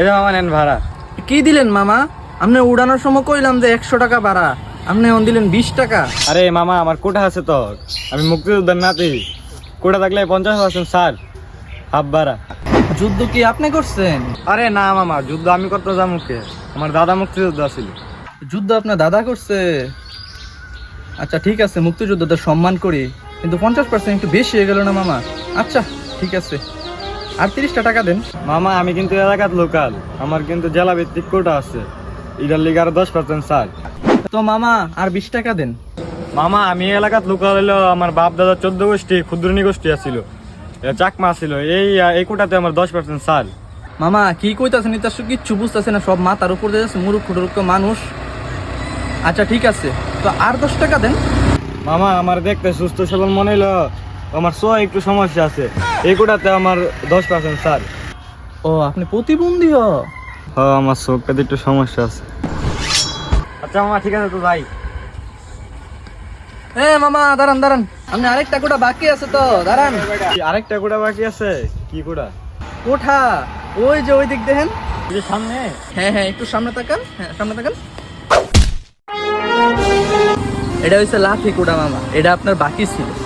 এই যে মামা নেন ভাড়া। কি দিলেন মামা? আপনি উড়ানোর সময় কইলাম যে একশো টাকা ভাড়া। আপনি এখন দিলেন বিশ টাকা। আরে মামা আমার কোটা আছে তো। আমি মুক্তিযোদ্ধার নাতি। কোটা থাকলে পঞ্চাশ পার্সেন্ট স্যার হাফ ভাড়া। যুদ্ধ কি আপনি করছেন? আরে না মামা যুদ্ধ আমি করতে যাব কে? আমার দাদা মুক্তিযোদ্ধা ছিল যুদ্ধ আপনার দাদা করছে? আচ্ছা ঠিক আছে মুক্তিযুদ্ধদের সম্মান করি। কিন্তু পঞ্চাশ পার্সেন্ট একটু বেশি হয়ে গেল না মামা। আচ্ছা ঠিক আছে। আর তিরিশটা টাকা দেন। মামা আমি কিন্তু এলাকার লোকাল। আমার কিন্তু জেলা ভিত্তিক কোটা আছে। এটার লিগে আরও দশ পার্সেন্ট স্যার তো মামা আর বিশ টাকা দেন। মামা আমি এলাকার লোকাল হলো আমার বাপ দাদা চোদ্দ গোষ্ঠী ক্ষুদ্রণী গোষ্ঠী আছিল। চাকমা ছিল এই এই কোটাতে আমার দশ পার্সেন্ট স্যার মামা কি কইতাছেন এটা কিচ্ছু বুঝতেছে না সব মাথার উপর দিয়ে মুরুখ মানুষ। আচ্ছা ঠিক আছে। তো আর দশ টাকা দেন। মামা আমার দেখতে সুস্থ সবল মনে হলো আমার সো একটু সমস্যা আছে। এই কোটাতে আমার দশ পার্সেন্ট স্যার ও আপনি প্রতিবন্ধী হ হ আমার চোখটাতে একটু সমস্যা আছে। আচ্ছা মামা ঠিক আছে তো ভাই এ মামা দাঁড়ান দাঁড়ান। আপনি আরেকটা কোটা বাকি আছে তো দাঁড়ান। আরেকটা কোটা বাকি আছে? কি কোটা? কোঠা। ওই যে ওই দিক দেখেন। সামনে? হ্যাঁ হ্যাঁ একটু সামনে তাকান। হ্যাঁ সামনে তাকান। এটা হচ্ছে লাফি কোটা মামা। এটা আপনার বাকি ছিল।